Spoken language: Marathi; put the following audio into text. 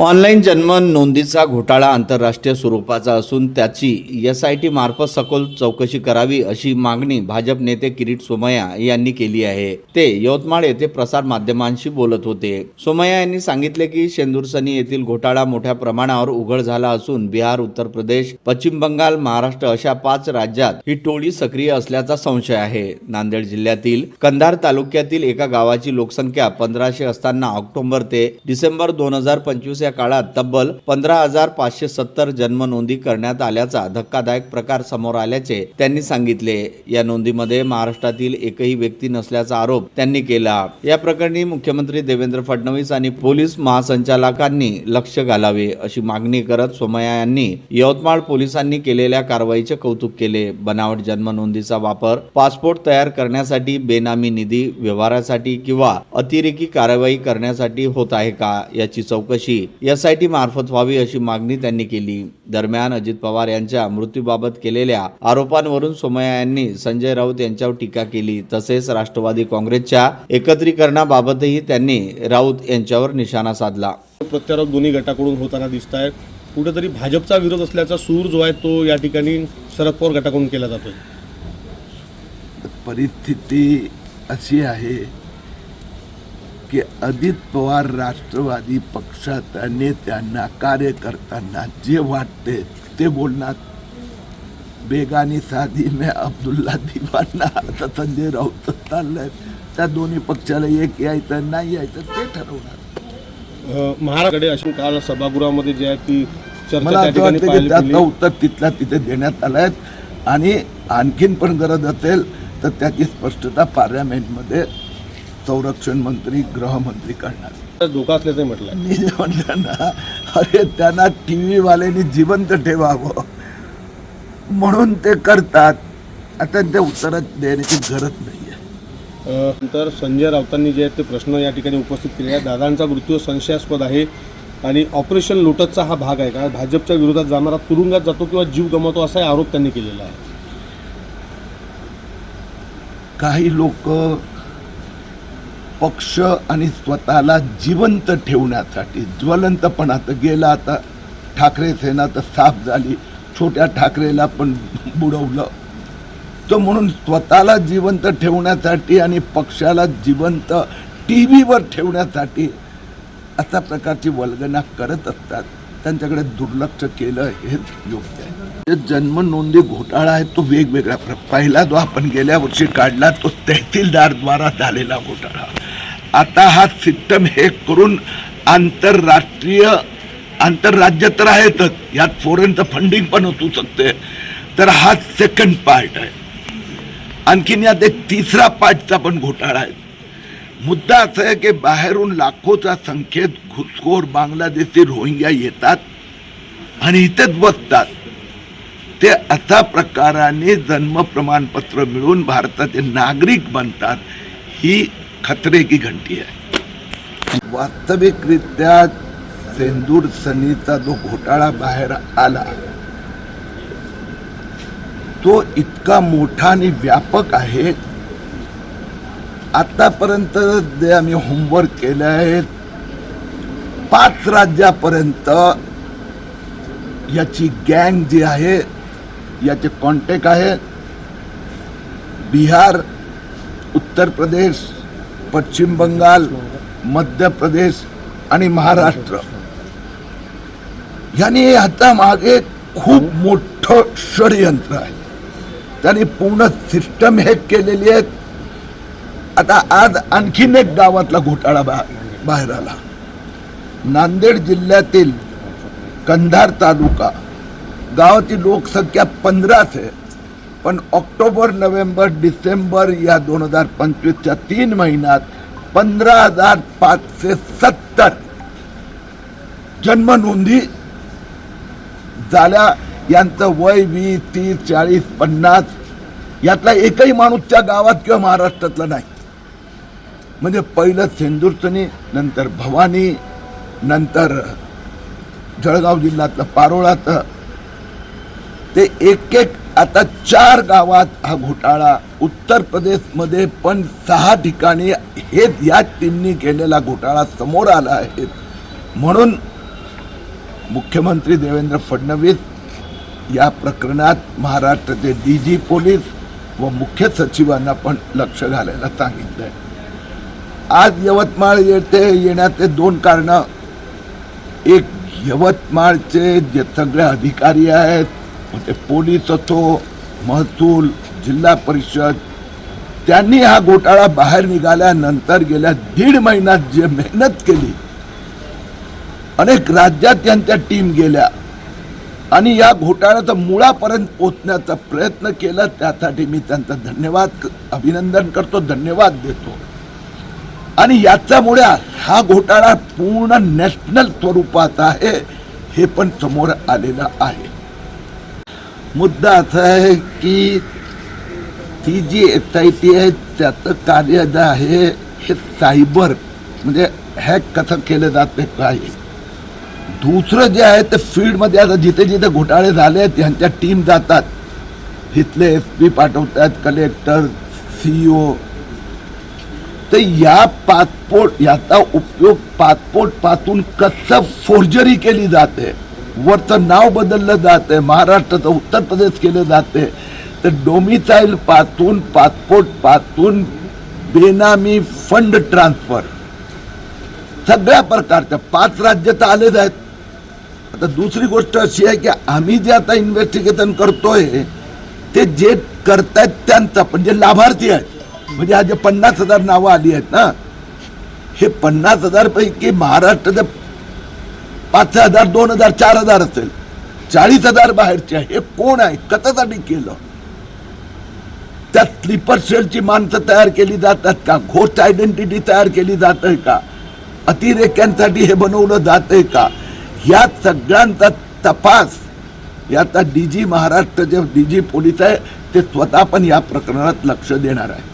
ऑनलाईन जन्म नोंदीचा घोटाळा आंतरराष्ट्रीय स्वरूपाचा असून त्याची एस आय टी मार्फत सखोल चौकशी करावी अशी मागणी भाजप नेते किरीट सोमय्या यांनी केली आहे. ते यवतमाळ येथे प्रसार माध्यमांशी बोलत होते. सोमय्या यांनी सांगितले की शेंदुरसनी येथील घोटाळा मोठ्या प्रमाणावर उघड झाला असून बिहार उत्तर प्रदेश पश्चिम बंगाल महाराष्ट्र अशा पाच राज्यात ही टोळी सक्रिय असल्याचा संशय आहे. नांदेड जिल्ह्यातील कंधार तालुक्यातील एका गावाची लोकसंख्या पंधराशे असताना ऑक्टोबर ते डिसेंबर दोन हजार पंचवीस या काळात तब्बल पंधरा हजार पाचशे सत्तर जन्म नोंदी करण्यात आल्याचा धक्कादायक प्रकार समोर आल्याचे त्यांनी सांगितले. या नोंदीमध्ये महाराष्ट्रातील एकही व्यक्ती नसल्याचा आरोप त्यांनी केला. या प्रकरणी मुख्यमंत्री देवेंद्र फडणवीस आणि पोलीस महासंचालकांनी लक्ष घालावे अशी मागणी करत सोमया यांनी यवतमाळ पोलिसांनी केलेल्या कारवाईचे कौतुक केले. बनावट जन्म नोंदीचा वापर पासपोर्ट तयार करण्यासाठी बेनामी निधी व्यवहारासाठी किंवा अतिरेकी कारवाई करण्यासाठी होत आहे का? याची चौकशी एस आय टी मार्फत व्हावी अशी मागणी त्यांनी केली. दरम्यान अजित पवार यांच्या मृत्यूबाबत केलेल्या आरोपांवरून सोमय्या यांनी संजय राऊत यांच्यावर टीका केली. तसेच राष्ट्रवादी काँग्रेसच्या एकत्रीकरणाबाबतही त्यांनी राऊत यांच्यावर निशाणा साधला. प्रत्यारोप दोन्ही गटाकडून होताना दिसत आहे कुठेतरी भाजपचा विरोध असल्याचा सूर जो आहे तो या ठिकाणी शरद पवार गटाकडून केला जातोय. परिस्थिती अशी आहे की अजित पवार राष्ट्रवादी पक्षात नेत्यांना कार्यकर्त्यांना जे वाटते ते बोलणार. बेगानी साधी में अब्दुल्ला दिवाना आता संजय राऊत चाललंय. त्या दोन्ही पक्षाला एक यायचं नाही यायचं ते ठरवणार. महाराष्ट्राकडे अशी काल सभागृहामध्ये जे आहे ती मला असं वाटतं की त्याचं मिळाली. उत्तर तिथल्या तिथे देण्यात आलं आहे आणि आणखीन पण गरज असेल तर त्याची स्पष्टता पार्लमेंटमध्ये संरक्षण मंत्री गृहमंत्री करणार धोका असल्याचं म्हटलं मी म्हटलं ना अरे त्यांना टी व्हीवाल्यांनी जिवंत ठेवावं. म्हणून ते करतात. आता त्या उत्तरात देण्याची गरज नाही आहे नंतर संजय राऊतांनी जे आहे ते प्रश्न या ठिकाणी उपस्थित केले आहे दादांचा मृत्यू संशयास्पद आहे आणि ऑपरेशन लोटसचा हा भाग आहे. का भाजपच्या विरोधात जाणारा तुरुंगात जातो किंवा जीव गमावतो असा आरोप त्यांनी केलेला आहे. काही लोक पक्ष आणि स्वतःला जिवंत ठेवण्यासाठी. ज्वलंतपणा आता गेला आता ठाकरे सेना तर साफ झाली. छोट्या ठाकरेला पण बुडवलं. तो म्हणून स्वतःला जिवंत ठेवण्यासाठी आणि पक्षाला जिवंत टी व्हीवर ठेवण्यासाठी अशा प्रकारची वल्गना करत असतात. त्यांच्याकडे दुर्लक्ष केलं हेच योग्य आहे. जे जन्म नोंदी घोटाळा आहे तो वेगवेगळ्या पहिला जो आपण गेल्या वर्षी काढला तो तहसीलदारद्वारा झालेला घोटाळा. आता हा सिस्टम हे करून आंतरराष्ट्रीय आंतरराज्य तर आहेतच यात फॉरेनचं फंडिंग पण असू शकते. तर हा सेकंड पार्ट आहे. आणखीन यात एक तिसरा पार्टचा पण घोटाळा आहे. मुद्दा असा आहे की बाहेरून लाखोच्या संख्येत घुसखोर बांगलादेशी रोहिंग्या येतात आणि इथेच बसतात. ते अशा प्रकाराने जन्म प्रमाणपत्र मिळून भारताचे नागरिक बनतात ही खतरे की घंटी आहे वास्तविकरित्या सेंदूर सनीचा जो घोटाळा बाहेर आला तो इतका मोठा आणि व्यापक आहे आतापर्यंत जे आम्ही होमवर्क केले आहे पाच राज्यापर्यंत याची गँग जी आहे याचे कॉन्टॅक्ट आहे. बिहार उत्तर प्रदेश पश्चिम बंगाल मध्य प्रदेश आणि महाराष्ट्र. यांनी आता मागे खूप मोठं षडयंत्र आहे. त्यांनी पूर्ण सिस्टम हॅक केलेली आहे आता आज आणखीन एक गावातला घोटाळा बा बाहेर आला. नांदेड जिल्ह्यातील कंधार तालुका. गावाची लोकसंख्या पंधराच आहे. पण ऑक्टोबर नोव्हेंबर डिसेंबर या दोन हजार पंचवीसच्या तीन महिन्यात पंधरा हजार पाचशे सत्तर जन्म नोंदी झाल्या. यांचं वय वीस तीस चाळीस पन्नास यातला एकही माणूस त्या गावात किंवा महाराष्ट्रातला नाही. म्हणजे पहिलं सेंदूरचणी नंतर भवानी नंतर जळगाव जिल्ह्यातलं पारोळाचं ते एक एक आता चार गावात हा घोटाळा. उत्तर प्रदेशमध्ये पण सहा ठिकाणी हेच या टीमनी केलेला घोटाळा समोर आला आहे. म्हणून मुख्यमंत्री देवेंद्र फडणवीस या प्रकरणात महाराष्ट्राचे डी जी पोलीस व मुख्य सचिवांना पण लक्ष घालायला सांगितलं आहे आज यवतमाळ येथे येण्याचे दोन कारणं. एक यवतमाळचे जे सगळे अधिकारी आहेत म्हणजे पोलीस असो महसूल जिल्हा परिषद त्यांनी हा घोटाळा बाहेर निघाल्यानंतर गेल्या दीड महिन्यात जे मेहनत केली अनेक राज्यात त्यांच्या टीम गेल्या आणि या घोटाळ्याचा मुळापर्यंत पोचण्याचा प्रयत्न केला त्यासाठी मी त्यांचा धन्यवाद अभिनंदन करतो धन्यवाद देतो. आणि याच्यामुळे हा घोटाळा पूर्ण नॅशनल स्वरूपात आहे हे पण समोर आलेलं आहे. मुद्दा असा आहे की ती जी एस आय टी आहे त्याचं कार्य जे आहे हे सायबर म्हणजे हॅक कसं केलं जाते काय. दुसरं जे आहे ते फील्डमध्ये आता जिथे जिथे घोटाळे झाले आहेत त्यांच्या टीम जातात. तिथले एस पी पाठवतात कलेक्टर सी ओ तर या पासपोर्ट याचा उपयोग पासपोर्टपासून कसं फोर्जरी केली जाते? वरचं नाव बदललं जाते महाराष्ट्राचं उत्तर प्रदेश केलं जाते तर डोमिसाईल पासून पासपोर्टपासून बेनामी फंड ट्रान्सफर सगळ्या प्रकारच्या पाच राज्य तर आलेच आहेत. आता दुसरी गोष्ट अशी आहे की आम्ही जे आता इन्व्हेस्टिगेशन करतोय ते जे करतायत त्यांचा म्हणजे लाभार्थी आहेत म्हणजे आज जे पन्नास हजार नावं आली आहेत ना हे पन्नास हजारपैकी महाराष्ट्राच्या पाच हजार दोन हजार चार हजार असेल. चाळीस हजार बाहेरचे आहे. हे कोण आहे? कथासाठी केलं? त्या स्लीपर सेलची माणसं तयार केली जातात का? घोस्ट आयडेंटिटी तयार केली जात आहे का? अतिरेक्यांसाठी हे बनवलं जात आहे का? या सगळ्यांचा तपास. याचा डी जी महाराष्ट्राचे डी जी पोलीस आहे ते स्वतः पण या प्रकरणात लक्ष देणार आहे.